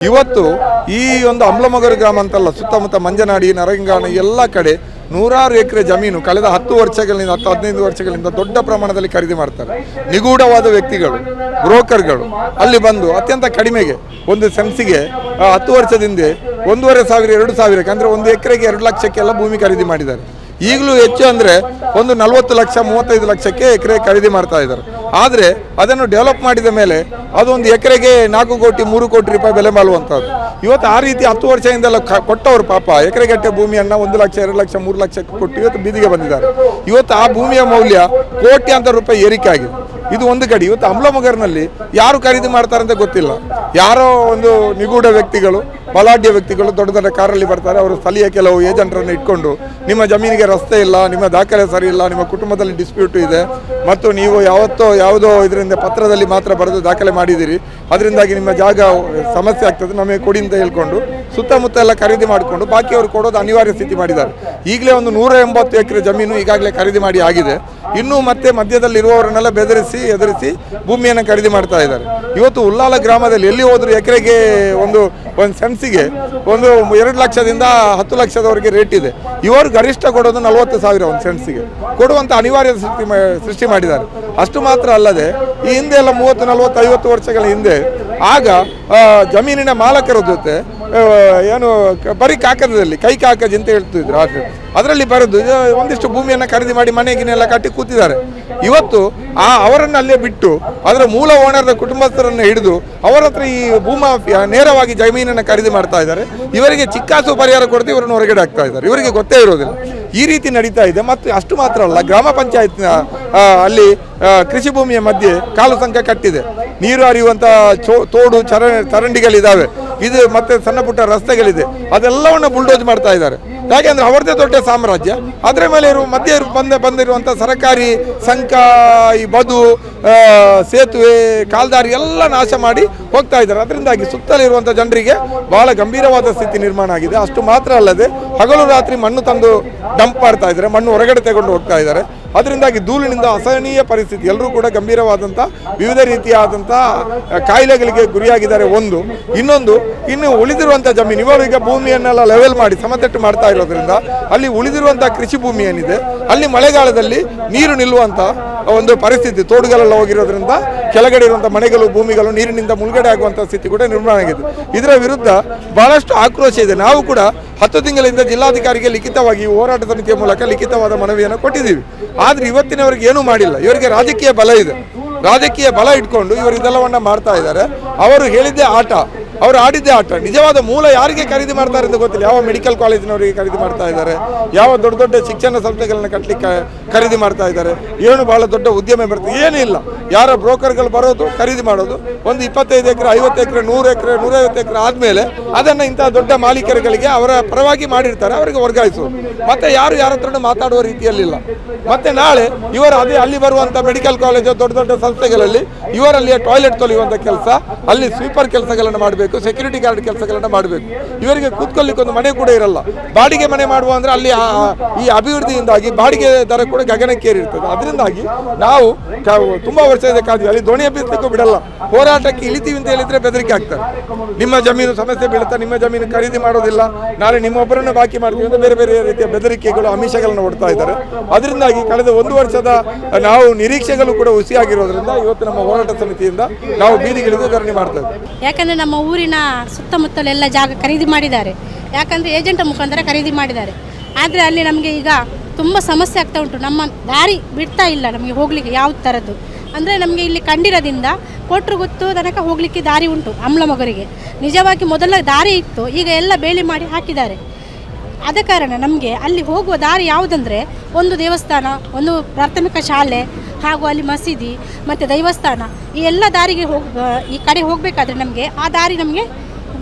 ಇವತ್ತು ಈ ಒಂದು ಅಮ್ಲಮಗರು ಗ್ರಾಮ ಅಂತಲ್ಲ ಸುತ್ತಮುತ್ತ ಮಂಜನಾಡಿ ನರಂಗಾಣ ಎಲ್ಲ ಕಡೆ ನೂರಾರು ಎಕರೆ ಜಮೀನು ಕಳೆದ ಹತ್ತು ವರ್ಷಗಳಿಂದ ಹತ್ತು ಹದಿನೈದು ವರ್ಷಗಳಿಂದ ದೊಡ್ಡ ಪ್ರಮಾಣದಲ್ಲಿ ಖರೀದಿ ಮಾಡ್ತಾರೆ. ನಿಗೂಢವಾದ ವ್ಯಕ್ತಿಗಳು ಬ್ರೋಕರ್ಗಳು ಅಲ್ಲಿ ಬಂದು ಅತ್ಯಂತ ಕಡಿಮೆಗೆ ಒಂದು ಸೆನ್ಸಿಗೆ ಆ, ಹತ್ತು ವರ್ಷದಿಂದ ಒಂದೂವರೆ ಸಾವಿರ ಎರಡು ಸಾವಿರಕ್ಕೆ ಅಂದರೆ ಒಂದು ಎಕರೆಗೆ ಎರಡು ಲಕ್ಷಕ್ಕೆಲ್ಲ ಭೂಮಿ ಖರೀದಿ ಮಾಡಿದ್ದಾರೆ. ಈಗಲೂ ಹೆಚ್ಚು ಅಂದರೆ ಒಂದು ನಲವತ್ತು ಲಕ್ಷ ಮೂವತ್ತೈದು ಲಕ್ಷಕ್ಕೆ ಎಕರೆ ಖರೀದಿ ಮಾಡ್ತಾ ಇದ್ದಾರೆ. ಆದರೆ ಅದನ್ನು ಡೆವಲಪ್ ಮಾಡಿದ ಮೇಲೆ ಅದೊಂದು ಎಕರೆಗೆ ನಾಲ್ಕು ಕೋಟಿ, ಮೂರು ಕೋಟಿ ರೂಪಾಯಿ ಬೆಲೆ ಬಾಳುವಂಥದ್ದು ಇವತ್ತು ಆ ರೀತಿ ಹತ್ತು ವರ್ಷದಿಂದೆಲ್ಲ ಕೊಟ್ಟವರು ಪಾಪ ಎಕರೆಗಟ್ಟೆ ಭೂಮಿಯನ್ನು ಒಂದು ಲಕ್ಷ, ಎರಡು ಲಕ್ಷ, ಮೂರು ಲಕ್ಷಕ್ಕೆ ಕೊಟ್ಟು ಇವತ್ತು ಬೀದಿಗೆ ಬಂದಿದ್ದಾರೆ. ಇವತ್ತು ಆ ಭೂಮಿಯ ಮೌಲ್ಯ ಕೋಟ್ಯಾಂತರ ರೂಪಾಯಿ ಏರಿಕೆ ಆಗಿದೆ. ಇದು ಒಂದು ಕಡೆ ಇವತ್ತು ಅಮ್ಲಮಗರ್ನಲ್ಲಿ ಯಾರು ಖರೀದಿ ಮಾಡ್ತಾರೆ ಅಂತ ಗೊತ್ತಿಲ್ಲ. ಯಾರೋ ಒಂದು ನಿಗೂಢ ವ್ಯಕ್ತಿಗಳು, ಬಲಾಢ್ಯ ವ್ಯಕ್ತಿಗಳು ದೊಡ್ಡ ದೊಡ್ಡ ಕಾರಲ್ಲಿ ಬರ್ತಾರೆ. ಅವರು ಸ್ಥಳೀಯ ಕೆಲವು ಏಜೆಂಟರನ್ನು ಇಟ್ಕೊಂಡು, ನಿಮ್ಮ ಜಮೀನಿಗೆ ರಸ್ತೆ ಇಲ್ಲ, ನಿಮ್ಮ ದಾಖಲೆ ಸರಿ ಇಲ್ಲ, ನಿಮ್ಮ ಕುಟುಂಬದಲ್ಲಿ ಡಿಸ್ಪ್ಯೂಟ್ ಇದೆ ಮತ್ತು ನೀವು ಯಾವತ್ತೋ ಯಾವುದೋ ಇದರಿಂದ ಪತ್ರದಲ್ಲಿ ಮಾತ್ರ ಬರೆದು ದಾಖಲೆ ಮಾಡಿದ್ದೀರಿ. ಅದರಿಂದಾಗಿ ನಿಮ್ಮ ಜಾಗ ಸಮಸ್ಯೆ ಆಗ್ತದೆ. ನಮಗೆ ಕೊಡಿ ಅಂತ ಹೇಳ್ಕೊಂಡು ಸುತ್ತಮುತ್ತ ಎಲ್ಲ ಖರೀದಿ ಮಾಡಿಕೊಂಡು ಬಾಕಿಯವರು ಕೊಡೋದು ಅನಿವಾರ್ಯ ಸ್ಥಿತಿ ಮಾಡಿದ್ದಾರೆ. ಈಗಲೇ ಒಂದು ನೂರ ಎಂಬತ್ತು ಎಕರೆ ಜಮೀನು ಈಗಾಗಲೇ ಖರೀದಿ ಮಾಡಿ ಆಗಿದೆ. ಇನ್ನೂ ಮತ್ತೆ ಮಧ್ಯದಲ್ಲಿರುವವರನ್ನೆಲ್ಲ ಬೆದರಿಸಿ, ಎದುರಿಸಿ ಭೂಮಿಯನ್ನು ಖರೀದಿ ಮಾಡ್ತಾ ಇದ್ದಾರೆ. ಇವತ್ತು ಉಲ್ಲಾಲ ಗ್ರಾಮದಲ್ಲಿ ಎಲ್ಲಿ ಹೋದರೂ ಎಕರೆಗೆ ಒಂದು ಒಂದು ಸೆನ್ಸಿಗೆ ಒಂದು ಎರಡು ಲಕ್ಷದಿಂದ ಹತ್ತು ಲಕ್ಷದವರೆಗೆ ರೇಟ್ ಇದೆ. ಇವರು ಗರಿಷ್ಠ ಕೊಡೋದು ನಲವತ್ತು ಸಾವಿರ ಒಂದು ಸೆನ್ಸಿಗೆ ಕೊಡುವಂಥ ಅನಿವಾರ್ಯ ಸೃಷ್ಟಿ ಸೃಷ್ಟಿ ಮಾಡಿದ್ದಾರೆ. ಅಷ್ಟು ಮಾತ್ರ ಅಲ್ಲದೆ, ಈ ಹಿಂದೆ ಎಲ್ಲ ಮೂವತ್ತು, ನಲವತ್ತು, ಐವತ್ತು ವರ್ಷಗಳ ಹಿಂದೆ ಆಗ ಜಮೀನಿನ ಮಾಲಕರ ಜೊತೆ ಏನು ಬರೀ ಕಾಗದದಲ್ಲಿ ಕೈ ಕಾಕಜ್ ಅಂತ ಹೇಳ್ತಿದ್ರು ಆದ್ರೆ. ಅದರಲ್ಲಿ ಬರೆದು ಒಂದಿಷ್ಟು ಭೂಮಿಯನ್ನು ಖರೀದಿ ಮಾಡಿ ಮನೆಗಿನೆಲ್ಲ ಕಟ್ಟಿ ಕೂತಿದ್ದಾರೆ. ಇವತ್ತು ಆ ಅವರನ್ನು ಅಲ್ಲೇ ಬಿಟ್ಟು, ಅದರ ಮೂಲ ಓನರ್ದ ಕುಟುಂಬಸ್ಥರನ್ನು ಹಿಡಿದು, ಅವರ ಹತ್ರ ಈ ಭೂಮಾಫಿಯಾ ನೇರವಾಗಿ ಜಮೀನನ್ನು ಖರೀದಿ ಮಾಡ್ತಾ ಇದ್ದಾರೆ. ಇವರಿಗೆ ಚಿಕ್ಕಾಸು ಪರಿಹಾರ ಕೊಡ್ತೀವಿ ಇವರನ್ನು ಹೊರಗಡೆ ಹಾಕ್ತಾ ಇದ್ದಾರೆ. ಇವರಿಗೆ ಗೊತ್ತೇ ಇರೋದಿಲ್ಲ. ಈ ರೀತಿ ನಡೀತಾ ಇದೆ. ಮತ್ತು ಅಷ್ಟು ಮಾತ್ರ ಅಲ್ಲ, ಗ್ರಾಮ ಪಂಚಾಯತ್ನ ಅಲ್ಲಿ ಕೃಷಿ ಭೂಮಿಯ ಮಧ್ಯೆ ಕಾಲು ಸಂಕ ಕಟ್ಟಿದೆ. ನೀರು ಹರಿಯುವಂಥ ತೋಡು ಚರ ಚರಂಡಿಗಳಿದ್ದಾವೆ ಇದು ಮತ್ತೆ ಸಣ್ಣ ಪುಟ್ಟ ರಸ್ತೆಗಳಿದೆ. ಅದೆಲ್ಲವನ್ನು ಬುಲ್ಡೋಜ್ ಮಾಡ್ತಾ ಇದ್ದಾರೆ. ಯಾಕೆಂದ್ರೆ ಅವರದೇ ದೊಡ್ಡ ಸಾಮ್ರಾಜ್ಯ. ಅದರ ಮೇಲೆ ಇರುವ, ಮಧ್ಯೆ ಬಂದ ಬಂದಿರುವಂಥ ಸರಕಾರಿ ಸಂಕ, ಈ ಬದು ಸೇತುವೆ, ಕಾಲ್ದಾರಿ ಎಲ್ಲ ನಾಶ ಮಾಡಿ ಹೋಗ್ತಾ ಇದ್ದಾರೆ. ಅದರಿಂದಾಗಿ ಸುತ್ತಲಿರುವಂಥ ಜನರಿಗೆ ಬಹಳ ಗಂಭೀರವಾದ ಸ್ಥಿತಿ ನಿರ್ಮಾಣ ಆಗಿದೆ. ಅಷ್ಟು ಮಾತ್ರ ಅಲ್ಲದೆ ಹಗಲು ರಾತ್ರಿ ಮಣ್ಣು ತಂದು ಡಂಪ್ ಮಾಡ್ತಾ ಇದ್ದಾರೆ, ಮಣ್ಣು ಹೊರಗಡೆ ತಗೊಂಡು ಹೋಗ್ತಾ ಇದ್ದಾರೆ. ಅದರಿಂದಾಗಿ ಧೂಳಿನಿಂದ ಅಸಹನೀಯ ಪರಿಸ್ಥಿತಿ. ಎಲ್ಲರೂ ಕೂಡ ಗಂಭೀರವಾದಂಥ ವಿವಿಧ ರೀತಿಯಾದಂಥ ಕಾಯಿಲೆಗಳಿಗೆ ಗುರಿಯಾಗಿದ್ದಾರೆ ಒಂದು. ಇನ್ನೊಂದು, ಇನ್ನು ಉಳಿದಿರುವಂಥ ಜಮೀನು, ಇವರು ಈಗ ಭೂಮಿಯನ್ನೆಲ್ಲ ಲೆವೆಲ್ ಮಾಡಿ, ಸಮತಟ್ಟು ಮಾಡ್ತಾ ಇರೋದ್ರಿಂದ ಅಲ್ಲಿ ಉಳಿದಿರುವಂಥ ಕೃಷಿ ಭೂಮಿ ಏನಿದೆ, ಅಲ್ಲಿ ಮಳೆಗಾಲದಲ್ಲಿ ನೀರು ನಿಲ್ಲುವಂಥ ಒಂದು ಪರಿಸ್ಥಿತಿ ತೋಡುಗಳೆಲ್ಲ ಹೋಗಿರೋದ್ರಿಂದ ಕೆಳಗಡೆ ಇರುವಂಥ ಮನೆಗಳು, ಭೂಮಿಗಳು ನೀರಿನಿಂದ ಮುಳುಗಡೆ ಆಗುವಂಥ ಸ್ಥಿತಿ ಕೂಡ ನಿರ್ಮಾಣ ಆಗಿದೆ. ಇದರ ವಿರುದ್ಧ ಬಹಳಷ್ಟು ಆಕ್ರೋಶ ಇದೆ. ನಾವು ಕೂಡ ಹತ್ತು ತಿಂಗಳಿಂದ ಜಿಲ್ಲಾಧಿಕಾರಿಗೆ ಲಿಖಿತವಾಗಿ ಹೋರಾಟ ಸಮಿತಿಯ ಮೂಲಕ ಲಿಖಿತವಾದ ಮನವಿಯನ್ನು ಕೊಟ್ಟಿದ್ದೀವಿ. ಆದರೆ ಇವತ್ತಿನವರೆಗೆ ಏನೂ ಮಾಡಿಲ್ಲ. ಇವರಿಗೆ ರಾಜಕೀಯ ಬಲ ಇದೆ. ರಾಜಕೀಯ ಬಲ ಇಟ್ಕೊಂಡು ಇವರು ಇದೆಲ್ಲವನ್ನ ಮಾಡ್ತಾ ಇದ್ದಾರೆ. ಅವರು ಹೇಳಿದ್ದೇ ಆಟ. ಅವರು ಆಡಿದ್ದೇ ಆಟ. ನಿಜವಾದ ಮೂಲ ಯಾರಿಗೆ ಖರೀದಿ ಮಾಡ್ತಾರೆ ಅಂತ ಗೊತ್ತಿಲ್ಲ. ಯಾವ ಮೆಡಿಕಲ್ ಕಾಲೇಜಿನವರಿಗೆ ಖರೀದಿ ಮಾಡ್ತಾ ಇದ್ದಾರೆ, ಯಾವ ದೊಡ್ಡ ದೊಡ್ಡ ಶಿಕ್ಷಣ ಸಂಸ್ಥೆಗಳನ್ನ ಕಟ್ಟಲಿಕ್ಕೆ ಖರೀದಿ ಮಾಡ್ತಾ ಇದ್ದಾರೆ, ಏನು ಬಹಳ ದೊಡ್ಡ ಉದ್ಯಮ ಬರ್ತದೆ ಇಲ್ಲ. ಯಾರ ಬ್ರೋಕರ್ಗಳು ಬರೋದು, ಖರೀದಿ ಮಾಡೋದು, ಒಂದು ಇಪ್ಪತ್ತೈದು ಎಕರೆ, ಐವತ್ತು ಎಕರೆ, ನೂರು ಎಕರೆ, ನೂರೈವತ್ತು ಎಕರೆ ಆದಮೇಲೆ ಅದನ್ನು ಇಂಥ ದೊಡ್ಡ ಮಾಲೀಕರುಗಳಿಗೆ ಅವರ ಪರವಾಗಿ ಮಾಡಿರ್ತಾರೆ, ಅವರಿಗೆ ವರ್ಗಾಯಿಸೋದು ಮತ್ತೆ ಯಾರು ಯಾರ ಹತ್ರನೂ ಮಾತಾಡುವ ರೀತಿಯಲ್ಲಿಲ್ಲ ಮತ್ತೆ ನಾಳೆ ಇವರು ಅದೇ ಅಲ್ಲಿ ಬರುವಂಥ ಮೆಡಿಕಲ್ ಕಾಲೇಜು ದೊಡ್ಡ ದೊಡ್ಡ ಸಂಸ್ಥೆಗಳಲ್ಲಿ ಇವರಲ್ಲಿಯ ಟಾಯ್ಲೆಟ್ ತೊಳೆಯುವಂಥ ಕೆಲಸ, ಅಲ್ಲಿ ಸ್ವೀಪರ್ ಕೆಲಸಗಳನ್ನು ಮಾಡಬೇಕು. ಸೆಕ್ಯೂರಿಟಿ ಗಾರ್ಡ್ ಕೆಲಸಗಳನ್ನು ಮಾಡಬೇಕು. ಇವರಿಗೆ ಕೂತ್ಕೊಳ್ಳಿಕ್ಕೆ ಒಂದು ಮನೆ ಕೂಡ ಇರಲ್ಲ. ಬಾಡಿಗೆ ಮನೆ ಮಾಡುವ ಅಂದ್ರೆ ಅಲ್ಲಿ ಈ ಅಭಿವೃದ್ಧಿಯಿಂದಾಗಿ ಬಾಡಿಗೆ ದರ ಕೂಡ ಗಗನಕ್ಕೇರಿರ್ತದೆ. ಅದರಿಂದಾಗಿ ನಾವು ತುಂಬಾ ವರ್ಷ ಇದೆ ಕಾದ್ವಿ ಅಲ್ಲಿ ದೋಣಿ ಎಬ್ಬಿಸ್ಲಿಕ್ಕೂ ಬಿಡಲ್ಲ. ಹೋರಾಟಕ್ಕೆ ಇಳಿತೀವಿ ಅಂತ ಹೇಳಿದ್ರೆ ಬೆದರಿಕೆ ಆಗ್ತಾರೆ ನಿಮ್ಮ ಜಮೀನು ಸಮಸ್ಯೆ ಬೀಳುತ್ತಾ ನಿಮ್ಮ ಜಮೀನು ಖರೀದಿ ಮಾಡೋದಿಲ್ಲ. ನಾಳೆ ನಿಮ್ಮೊಬ್ಬರನ್ನು ಬಾಕಿ ಮಾಡ್ತೀವಿ ಅಂತ ಬೇರೆ ಬೇರೆ ರೀತಿಯ ಬೆದರಿಕೆಗಳು ಆಮಿಷಗಳನ್ನು ಹೊಡ್ತಾ ಇದ್ದಾರೆ. ಅದರಿಂದಾಗಿ ಕಳೆದ ಒಂದು ವರ್ಷದ ನಾವು ನಿರೀಕ್ಷೆಗಳು ಕೂಡ ಹುಸಿಯಾಗಿರೋದ್ರಿಂದ ಇವತ್ತು ನಮ್ಮ ಹೋರಾಟ ಸಮಿತಿಯಿಂದ ನಾವು ಬೀದಿಗಿಳಿದು ಧರಣಿ ಮಾಡ್ತಾ ಯಾಕಂದರೆ ನಮ್ಮ ಊರಿನ ಸುತ್ತಮುತ್ತಲೆಲ್ಲ ಜಾಗ ಖರೀದಿ ಮಾಡಿದ್ದಾರೆ. ಯಾಕಂದರೆ ಏಜೆಂಟ್ ಮುಖಾಂತರ ಖರೀದಿ ಮಾಡಿದ್ದಾರೆ. ಆದರೆ ಅಲ್ಲಿ ನಮಗೆ ಈಗ ತುಂಬ ಸಮಸ್ಯೆ ಆಗ್ತಾ ಉಂಟು. ನಮ್ಮ ದಾರಿ ಬಿಡ್ತಾ ಇಲ್ಲ ನಮಗೆ ಹೋಗಲಿಕ್ಕೆ ಯಾವ ಥರದ್ದು. ಅಂದರೆ ನಮಗೆ ಇಲ್ಲಿ ಕಂಡಿರೋದಿಂದ ಕೊಟ್ಟರು ಗೊತ್ತು ತನಕ ಹೋಗಲಿಕ್ಕೆ ದಾರಿ ಉಂಟು ಅಮ್ಲಮಗರಿಗೆ ನಿಜವಾಗಿ ಮೊದಲ ದಾರಿ ಇತ್ತು, ಈಗ ಎಲ್ಲ ಬೇಲಿ ಮಾಡಿ ಹಾಕಿದ್ದಾರೆ. ಆದ ಕಾರಣ ನಮಗೆ ಅಲ್ಲಿ ಹೋಗುವ ದಾರಿ ಯಾವುದಂದರೆ ಒಂದು ದೇವಸ್ಥಾನ, ಒಂದು ಪ್ರಾಥಮಿಕ ಶಾಲೆ ಹಾಗೂ ಅಲ್ಲಿ ಮಸೀದಿ ಮತ್ತು ದೈವಸ್ಥಾನ ಈ ಎಲ್ಲ ದಾರಿಗೆ ಹೋಗ ಈ ಕಡೆ ಹೋಗಬೇಕಾದ್ರೆ ನಮಗೆ ಆ ದಾರಿ ನಮಗೆ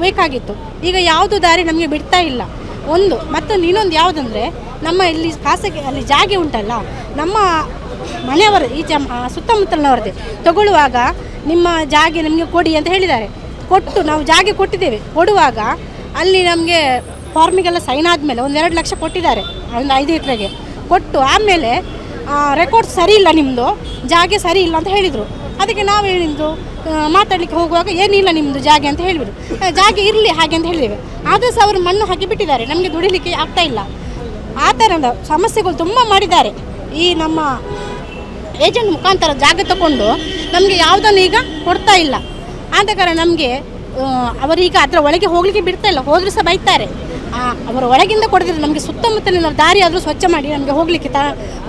ಬೇಕಾಗಿತ್ತು. ಈಗ ಯಾವುದು ದಾರಿ ನಮಗೆ ಬಿಡ್ತಾ ಇಲ್ಲ. ಒಂದು ಮತ್ತೊಂದು ಇನ್ನೊಂದು ಯಾವುದಂದರೆ ನಮ್ಮ ಇಲ್ಲಿ ಖಾಸಗಿ, ಅಲ್ಲಿ ಜಾಗೆ ಉಂಟಲ್ಲ, ನಮ್ಮ ಮನೆಯವರ, ಈ ಜ ಸುತ್ತಮುತ್ತಲಿನವರದೇ ತಗೊಳ್ಳುವಾಗ ನಿಮ್ಮ ಜಾಗೆ ನಮಗೆ ಕೊಡಿ ಅಂತ ಹೇಳಿದ್ದಾರೆ. ಕೊಟ್ಟು ನಾವು ಜಾಗೆ ಕೊಟ್ಟಿದ್ದೇವೆ. ಕೊಡುವಾಗ ಅಲ್ಲಿ ನಮಗೆ ಫಾರ್ಮಿಗೆಲ್ಲ ಸೈನ್ ಆದಮೇಲೆ ಒಂದು ಎರಡು ಲಕ್ಷ ಕೊಟ್ಟಿದ್ದಾರೆ, ಒಂದು ಐದು ಎಕರೆಗೆ ಕೊಟ್ಟು ಆಮೇಲೆ ರೆಕಾರ್ಡ್ ಸರಿ ಇಲ್ಲ ನಿಮ್ಮದು ಜಾಗೆ ಸರಿ ಇಲ್ಲ ಅಂತ ಹೇಳಿದರು. ಅದಕ್ಕೆ ನಾವು ಹೇಳಿದ್ದು ಮಾತಾಡಲಿಕ್ಕೆ ಹೋಗುವಾಗ ಏನಿಲ್ಲ ನಿಮ್ಮದು ಜಾಗ ಅಂತ ಹೇಳಿಬಿಡು ಜಾಗೆ ಇರಲಿ ಹಾಗೆ ಅಂತ ಹೇಳಿದ್ದೇವೆ ಆದರೂ ಸಹ ಅವರು ಮಣ್ಣು ಹಾಕಿ ಬಿಟ್ಟಿದ್ದಾರೆ ನಮಗೆ ದುಡಿಲಿಕ್ಕೆ ಆಗ್ತಾ ಇಲ್ಲ. ಆ ಥರದ ಸಮಸ್ಯೆಗಳು ತುಂಬ ಮಾಡಿದ್ದಾರೆ. ಈ ನಮ್ಮ ಏಜೆಂಟ್ ಮುಖಾಂತರ ಜಾಗ ತಗೊಂಡು ನಮಗೆ ಯಾವುದನ್ನು ಈಗ ಕೊಡ್ತಾ ಇಲ್ಲ. ಆದ ಕಾರಣ ನಮಗೆ ಅವರೀಗ ಅದರ ಒಳಗೆ ಹೋಗಲಿಕ್ಕೆ ಬಿಡ್ತಾ ಇಲ್ಲ, ಹೋದರೂ ಸಹ ಬೈತಾರೆ. ಅವರ ಒಳಗಿಂದ ಕೊಡದಿದ್ರೆ ನಮಗೆ ಸುತ್ತಮುತ್ತಲಿನ ದಾರಿ ಆದರೂ ಸ್ವಚ್ಛ ಮಾಡಿ ನಮಗೆ ಹೋಗಲಿಕ್ಕೆ ತ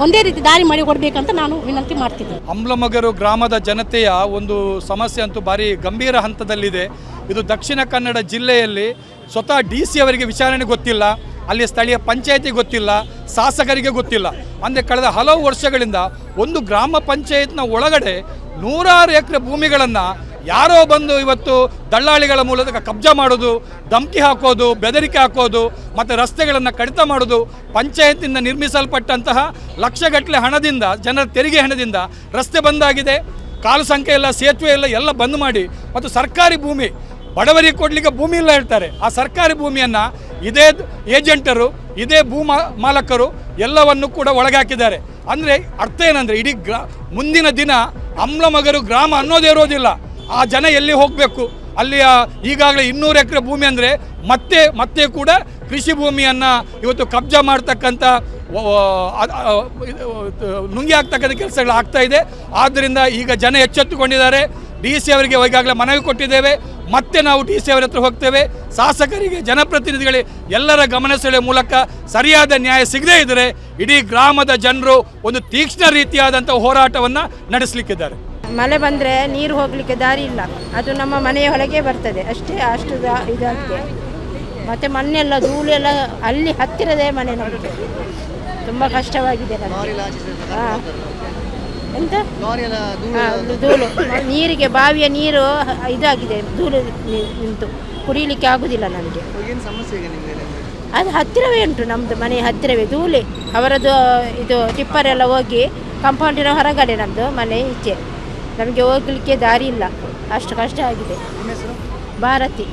ಒಂದೇ ರೀತಿ ದಾರಿ ಮಾಡಿ ಕೊಡಬೇಕಂತ ನಾನು ವಿನಂತಿ ಮಾಡ್ತಿದ್ದೆ. ಅಂಬ್ಲಮಗರು ಗ್ರಾಮದ ಜನತೆಯ ಒಂದು ಸಮಸ್ಯೆ ಅಂತೂ ಭಾರಿ ಗಂಭೀರ ಹಂತದಲ್ಲಿದೆ. ಇದು ದಕ್ಷಿಣ ಕನ್ನಡ ಜಿಲ್ಲೆಯಲ್ಲಿ ಸ್ವತಃ ಡಿ ಸಿ ಅವರಿಗೆ ವಿಚಾರಣೆ ಗೊತ್ತಿಲ್ಲ, ಅಲ್ಲಿ ಸ್ಥಳೀಯ ಪಂಚಾಯತಿ ಗೊತ್ತಿಲ್ಲ, ಶಾಸಕರಿಗೆ ಗೊತ್ತಿಲ್ಲ. ಅಂದರೆ ಕಳೆದ ಹಲವು ವರ್ಷಗಳಿಂದ ಒಂದು ಗ್ರಾಮ ಪಂಚಾಯತ್ನ ಒಳಗಡೆ ನೂರಾರು ಎಕರೆ ಭೂಮಿಗಳನ್ನು ಯಾರೋ ಬಂದು ಇವತ್ತು ದಳ್ಳಾಳಿಗಳ ಮೂಲಕ ಕಬ್ಜಾ ಮಾಡೋದು ಧಮಕಿ ಹಾಕೋದು, ಬೆದರಿಕೆ ಹಾಕೋದು, ಮತ್ತು ರಸ್ತೆಗಳನ್ನು ಕಡಿತ ಮಾಡೋದು, ಪಂಚಾಯತಿಂದ ನಿರ್ಮಿಸಲ್ಪಟ್ಟಂತಹ ಲಕ್ಷಗಟ್ಟಲೆ ಹಣದಿಂದ, ಜನರ ತೆರಿಗೆ ಹಣದಿಂದ ರಸ್ತೆ ಬಂದಾಗಿದೆ. ಕಾಲು ಸಂಖ್ಯೆ ಇಲ್ಲ, ಸೇತುವೆ ಇಲ್ಲ, ಎಲ್ಲ ಬಂದ್ ಮಾಡಿ. ಮತ್ತು ಸರ್ಕಾರಿ ಭೂಮಿ, ಬಡವರಿಗೆ ಕೊಡಲಿಕ್ಕೆ ಭೂಮಿ ಇಲ್ಲ ಹೇಳ್ತಾರೆ. ಆ ಸರ್ಕಾರಿ ಭೂಮಿಯನ್ನು ಇದೇ ಏಜೆಂಟರು, ಇದೇ ಭೂ ಮಾಲಕರು ಎಲ್ಲವನ್ನು ಕೂಡ ಒಳಗಾಕಿದ್ದಾರೆ. ಅಂದರೆ ಅರ್ಥ ಏನಂದರೆ, ಇಡೀ ಗ್ರಾ, ಮುಂದಿನ ದಿನ ಅಮ್ಲಮಗರು ಗ್ರಾಮ ಅನ್ನೋದೇ ಇರೋದಿಲ್ಲ. ಆ ಜನ ಎಲ್ಲಿ ಹೋಗಬೇಕು? ಅಲ್ಲಿ ಈಗಾಗಲೇ ಇನ್ನೂರು ಎಕರೆ ಭೂಮಿ ಅಂದರೆ ಮತ್ತೆ ಮತ್ತೆ ಕೂಡ ಕೃಷಿ ಭೂಮಿಯನ್ನು ಇವತ್ತು ಕಬ್ಜಾ ಮಾಡ್ತಕ್ಕಂಥ ನುಂಗಿ ಹಾಕ್ತಕ್ಕಂಥ ಕೆಲಸಗಳು ಆಗ್ತಾ ಇದೆ. ಆದ್ದರಿಂದ ಈಗ ಜನ ಎಚ್ಚೆತ್ತುಕೊಂಡಿದ್ದಾರೆ. ಡಿ ಸಿ ಅವರಿಗೆ ಈಗಾಗಲೇ ಮನವಿ ಕೊಟ್ಟಿದ್ದೇವೆ. ಮತ್ತೆ ನಾವು ಡಿ ಸಿ ಅವರ ಹತ್ರ ಹೋಗ್ತೇವೆ. ಶಾಸಕರಿಗೆ, ಜನಪ್ರತಿನಿಧಿಗಳಿಗೆ ಎಲ್ಲರ ಗಮನ ಸೆಳೆಯುವ ಮೂಲಕ ಸರಿಯಾದ ನ್ಯಾಯ ಸಿಗದೇ ಇದ್ದರೆ ಇಡೀ ಗ್ರಾಮದ ಜನರು ಒಂದು ತೀಕ್ಷ್ಣ ರೀತಿಯಾದಂಥ ಹೋರಾಟವನ್ನು ನಡೆಸಲಿಕ್ಕಿದ್ದಾರೆ. ಮಳೆ ಬಂದರೆ ನೀರು ಹೋಗಲಿಕ್ಕೆ ದಾರಿ ಇಲ್ಲ. ಅದು ನಮ್ಮ ಮನೆಯ ಒಳಗೆ ಬರ್ತದೆ. ಅಷ್ಟೇ ಅಷ್ಟು ಇದಾಗಿದೆ ಮತ್ತು ಮಣ್ಣೆಲ್ಲ ಧೂಳೆಲ್ಲ ಅಲ್ಲಿ ಹತ್ತಿರದೇ ಮನೆ ನಮಗೆ ತುಂಬ ಕಷ್ಟವಾಗಿದೆ ನಮಗೆ ಹಾಂ. ಎಂತ? ಧೂಳು ನೀರಿಗೆ ಬಾವಿಯ ನೀರು ಇದಾಗಿದೆ. ಧೂಳು ನಿಂತು. ಕುಡಿಯಲಿಕ್ಕೆ ಆಗುದಿಲ್ಲ ನಮಗೆ. ಅದು ಹತ್ತಿರವೇ ಉಂಟು ನಮ್ಮದು ಮನೆ ಹತ್ತಿರವೇ ಧೂಳೆ. ಅವರದ್ದು ಇದು ಟಿಪ್ಪರ್ ಎಲ್ಲ ಹೋಗಿ ಕಾಂಪೌಂಡಿನ ಹೊರಗಡೆ ನಮ್ಮದು ಮನೆ ಈಚೆ. ನಮಗೆ ಹೋಗ್ಲಿಕ್ಕೆ ದಾರಿ ಇಲ್ಲ. ಅಷ್ಟು ಕಷ್ಟ ಆಗಿದೆ ಭಾರತಿ.